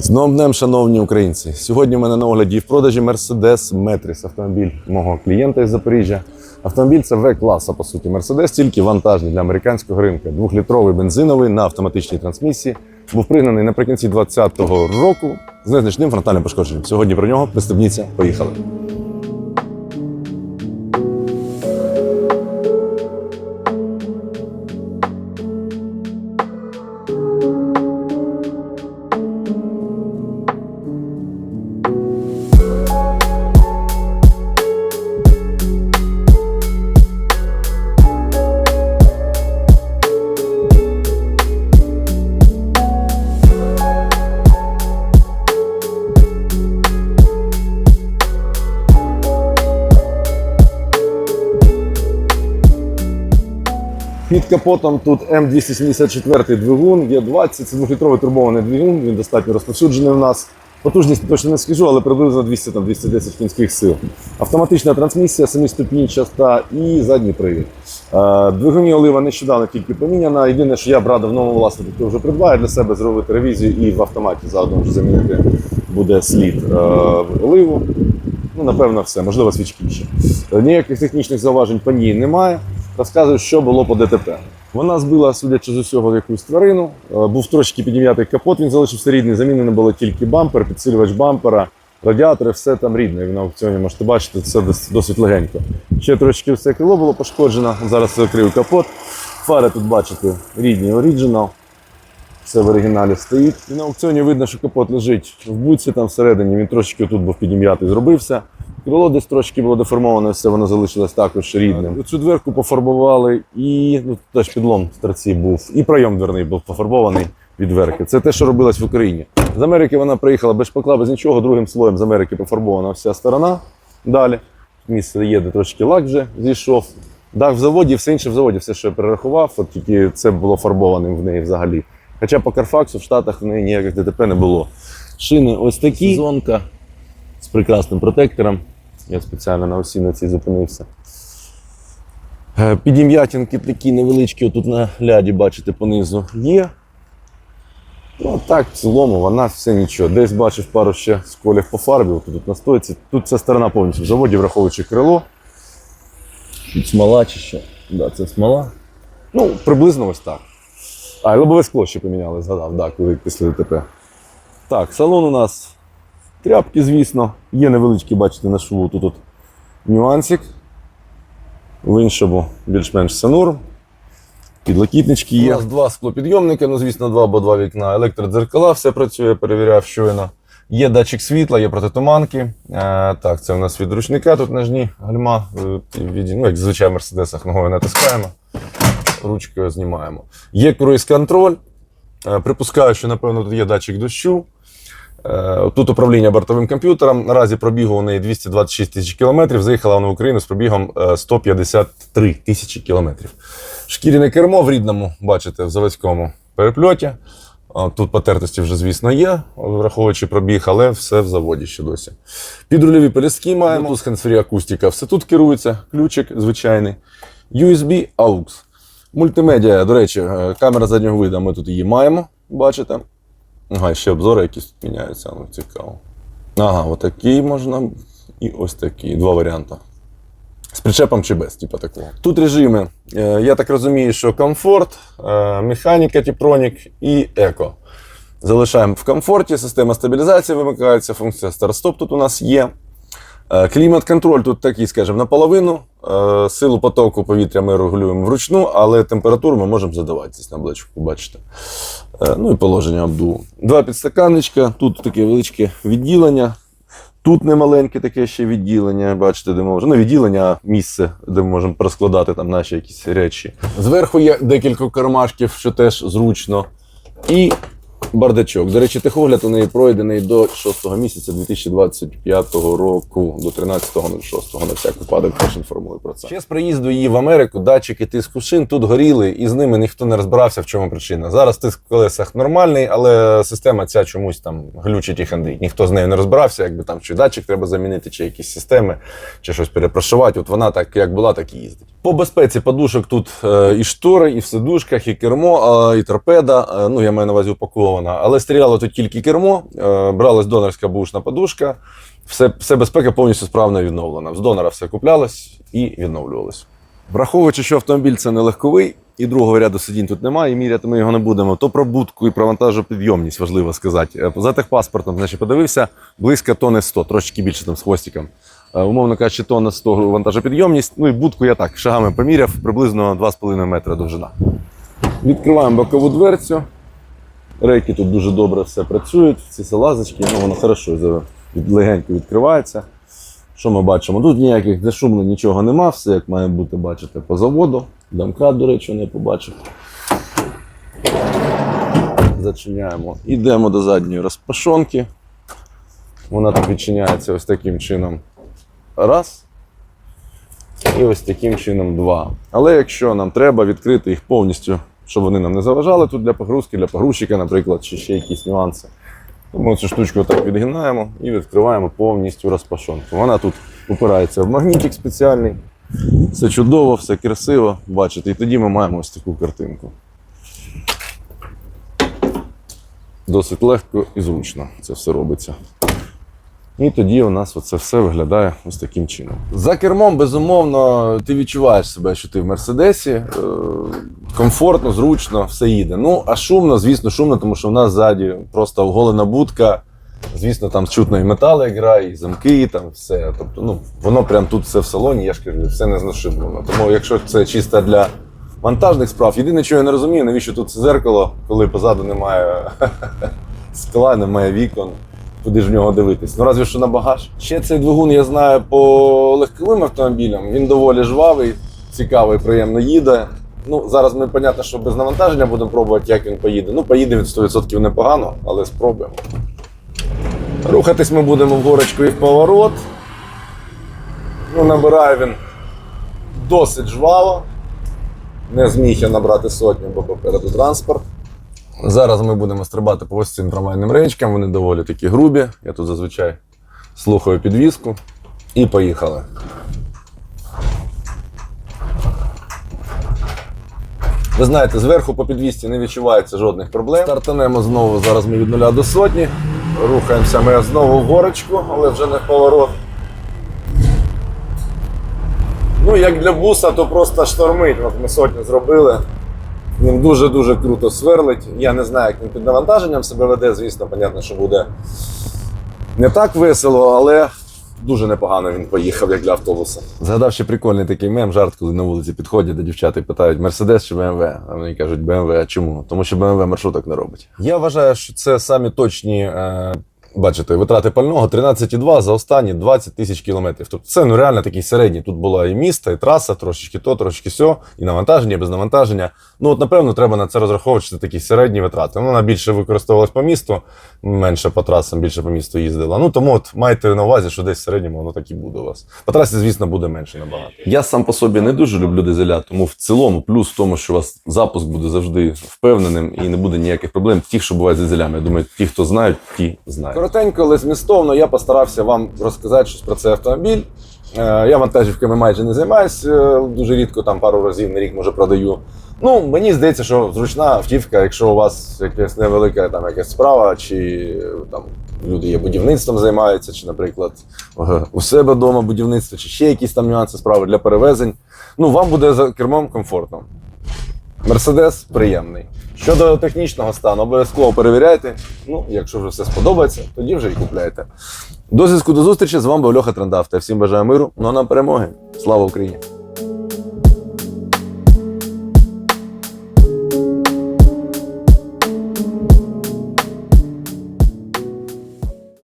З новим днем, шановні українці. Сьогодні в мене на огляді в продажі Mercedes Metris, автомобіль мого клієнта із Запоріжжя. Автомобіль це В-класа, по суті. Mercedes тільки вантажний для американського ринку. Двохлітровий бензиновий на автоматичній трансмісії. Був пригнаний наприкінці 2020 року з незначним фронтальним пошкодженням. Сьогодні про нього пристебніться. Поїхали. Під капотом тут М274 двигун, є 20, це 2-літровий турбований двигун, він достатньо розповсюджений у нас. Потужність точно не скажу, але приблизно 200-210 кінських сил. Автоматична трансмісія, семиступінчаста і задній привід. Е, Двигуні олива нещодавно тільки поміняна. Єдине, що я б радив новому власнику, вже придбає для себе зробити ревізію і в автоматі заодно вже замінити буде слід е, оливу. Ну, напевно, все, можливо, свічки ще. Е, Ніяких технічних зауважень по ній немає. Розказую, що було по ДТП. Вона збила, судячи з усього, якусь тварину. Е, Був трошки підім'ятий капот, він залишився рідний. Замінено було тільки бампер, підсилювач бампера, радіатори, все там рідне. На аукціоні можете бачити, це досить легенько. Ще трошки все крило було пошкоджено. Зараз закрив капот. Фари тут бачите рідні оріджинал. Все в оригіналі стоїть. І на аукціоні видно, що капот лежить в буці там всередині. Він трошки тут був підім'ятий, зробився. Крило десь трошки було деформоване, все воно залишилось також рідним. Цю дверку пофарбували, і ну, теж підлом в торці був, і пройом дверний був пофарбований від дверки. Це те, що робилось в Україні. З Америки вона приїхала без шпакла, без нічого. Другим слоєм з Америки пофарбована вся сторона. Далі місце є, де трошки лак вже зійшов. Дах в заводі, все інше в заводі, все, що я перерахував, от тільки це було фарбованим в неї взагалі. Хоча по Карфаксу в Штатах в неї ніяких ДТП не було. Шини ось такі. Зонка з прекрасним протектором. Я спеціально на осі на цій зупинився. Е, Підім'ятінки такі невеличкі, тут на ляді, бачите, понизу є. Ну, так, в цілому, вона все нічого. Десь бачив пару ще сколів по фарбі, тут на стойці. Тут ця сторона повністю в заводі, враховуючи крило. Тут смола чи що? Да, це смола. Ну, приблизно ось так. А, лобове скло ще поміняли, згадав, да, коли після ДТП. Так, салон у нас тряпки, звісно. Є невеличкі, бачите, на шву тут от нюансик. В іншому більш-менш норм. Підлокітнички є. У нас два склопідйомники, ну звісно, два або два вікна. Електродзеркала, все працює, перевіряв щойно. Є датчик світла, є протитуманки. Е, так, це у нас від ручника, тут ножні гальма. Е, від, ну, як зазвичай в мерседесах ногою натискаємо, ручкою знімаємо. Є круїз-контроль. Е, припускаю, що, напевно, тут є датчик дощу. Е, Тут управління бортовим комп'ютером. Наразі пробігу у неї 226 тисяч кілометрів. Заїхала вона в Україну з пробігом е, 153 тисячі кілометрів. Шкіряне кермо в рідному, бачите, в заводському перепльоті. Тут потертості вже, звісно, є, враховуючи пробіг, але все в заводі ще досі. Підрульові пелюстки маємо, тут hands-free акустика, все тут керується, ключик звичайний. USB AUX. Мультимедіа, до речі, е, камера заднього виду, ми тут її маємо, бачите. Ага, ще обзори якісь міняються, ну цікаво. Ага, отакий можна. І ось такий. Два варіанти. З причепом чи без, типу такого. Тут режими. Е, Я так розумію, що комфорт, е, механіка, тіпронік і еко. Залишаємо в комфорті, система стабілізації вимикається, функція старт-стоп тут у нас є. Е, Клімат-контроль тут такий, скажімо, наполовину. Е, Силу потоку повітря ми регулюємо вручну, але температуру ми можемо задавати здесь на блочку, бачите. Е, Ну і положення обдуву. Два підстаканничка, тут таке величке відділення. Тут немаленьке таке ще відділення, бачите, де ми. Ну, відділення, а місце, де ми можемо розкладати там наші якісь речі. Зверху є декілька кармашків, що теж зручно. І бардачок. До речі, техогляд у неї пройдений до 6 місяця 2025 року, до 13.06. На всяк випадок теж інформую про це. Ще з приїзду її в Америку датчики тиску шин тут горіли, і з ними ніхто не розбирався, в чому причина. Зараз тиск в колесах нормальний, але система ця чомусь там глючить і хандить. Ніхто з нею не розбирався, якби там чи датчик треба замінити, чи якісь системи, чи щось перепрошувати. От вона так як була, так і їздить. По безпеці подушок тут е, і штори, і в сидушках, і кермо, е, і торпеда. Е, ну я маю на увазі упакована. Вбудована, але стріляло тут тільки кермо, е, бралась донорська бушна подушка, все, все безпека повністю справно відновлена. З донора все куплялось і відновлювалось. Враховуючи, що автомобіль це не легковий, і другого ряду сидінь тут немає, і міряти ми його не будемо, то про будку і про вантажопідйомність важливо сказати. Е, За техпаспортом, значить, подивився, близько тони 100, трошки більше там з хвостиком. Е, Умовно кажучи, тонна 100 вантажопідйомність. Ну і будку я так шагами поміряв, приблизно 2,5 метра довжина. Відкриваємо бокову дверцю. Рейки тут дуже добре все працюють, ці салазочки, ну воно хорошо легенько відкривається. Що ми бачимо? Тут ніяких зашумлень, нічого нема, все як має бути, бачите, по заводу. Домкрат, до речі, не побачив. Зачиняємо. Йдемо до задньої розпашонки. Вона тут відчиняється ось таким чином. Раз. І ось таким чином два. Але якщо нам треба відкрити їх повністю, щоб вони нам не заважали тут для погрузки, для погрузчика, наприклад, чи ще якісь нюанси. Ми цю штучку так відгинаємо і відкриваємо повністю розпашонку. Вона тут упирається в магнітик спеціальний. Все чудово, все красиво, бачите, і тоді ми маємо ось таку картинку. Досить легко і зручно це все робиться. І тоді у нас оце все виглядає ось таким чином. За кермом, безумовно, ти відчуваєш себе, що ти в Мерседесі. Комфортно, зручно, все їде. Ну, а шумно, звісно, шумно, тому що в нас ззаді просто оголена будка. Звісно, там чутно і метал грає, і замки, і там все. Тобто, ну, воно прям тут все в салоні, я ж кажу, все незношиблено. Тому якщо це чисто для монтажних справ, єдине, що я не розумію, навіщо тут це зеркало, коли позаду немає скла, немає вікон. Куди ж в нього дивитись? Ну разве що на багаж. Ще цей двигун я знаю по легковим автомобілям. Він доволі жвавий, цікавий, приємно їде. Ну, зараз ми, понятно, що без навантаження будемо пробувати, як він поїде. Ну, поїде він 100% непогано, але спробуємо. Рухатись ми будемо в горочку і в поворот. Ну, набирає він досить жваво. Не зміг я набрати сотню, бо попереду транспорт. Зараз ми будемо стрибати по ось цим трамвайним речкам, вони доволі такі грубі. Я тут зазвичай слухаю підвіску. І поїхали. Ви знаєте, зверху по підвісці не відчувається жодних проблем. Стартанемо знову. Зараз ми від нуля до сотні. Рухаємося ми знову в горочку, але вже не в поворот. Ну, як для буса, то просто штормить. От ми сотню зробили. Він дуже-дуже круто сверлить. Я не знаю, як він під навантаженням себе веде. Звісно, понятно, що буде не так весело, але дуже непогано він поїхав, як для автобуса. Згадав ще прикольний такий мем, жарт, коли на вулиці підходять до дівчат і питають Мерседес чи БМВ. А вони кажуть БМВ. А чому? Тому що БМВ маршруток не робить. Я вважаю, що це самі точні. Е... Бачите, витрати пального 13,2 за останні 20 тисяч кілометрів. Тобто це ну реально такий середній. Тут була і місто, і траса, трошечки то, трошечки сьо, і навантаження, і без навантаження. Ну от напевно треба на це розраховувати, такі середні витрати. Ну, Вона більше використовувалась по місту, менше по трасам, більше по місту їздила. Ну тому от майте на увазі, що десь в середньому воно так і буде у вас. По трасі, звісно, буде менше набагато. Я сам по собі не дуже люблю дизеля, тому в цілому плюс в тому, що у вас запуск буде завжди впевненим і не буде ніяких проблем. Ті, що бувають з дизелями. Я думаю, ті, хто знають, ті знають. Коротенько, але змістовно я постарався вам розказати щось про цей автомобіль. Е, Я вантажівками майже не займаюся, е, дуже рідко, там пару разів на рік може продаю. Ну, мені здається, що зручна автівка, якщо у вас якась невелика там якась справа, чи там люди є будівництвом займаються, чи, наприклад, е, у себе вдома будівництво, чи ще якісь там нюанси справи для перевезень. Ну, вам буде за кермом комфортно. Мерседес приємний. Щодо технічного стану, обов'язково перевіряйте. Ну, якщо вже все сподобається, тоді вже і купляйте. До зв'язку до зустрічі з вами був Льоха Трендавта. Всім бажаю миру, ну а нам перемоги. Слава Україні!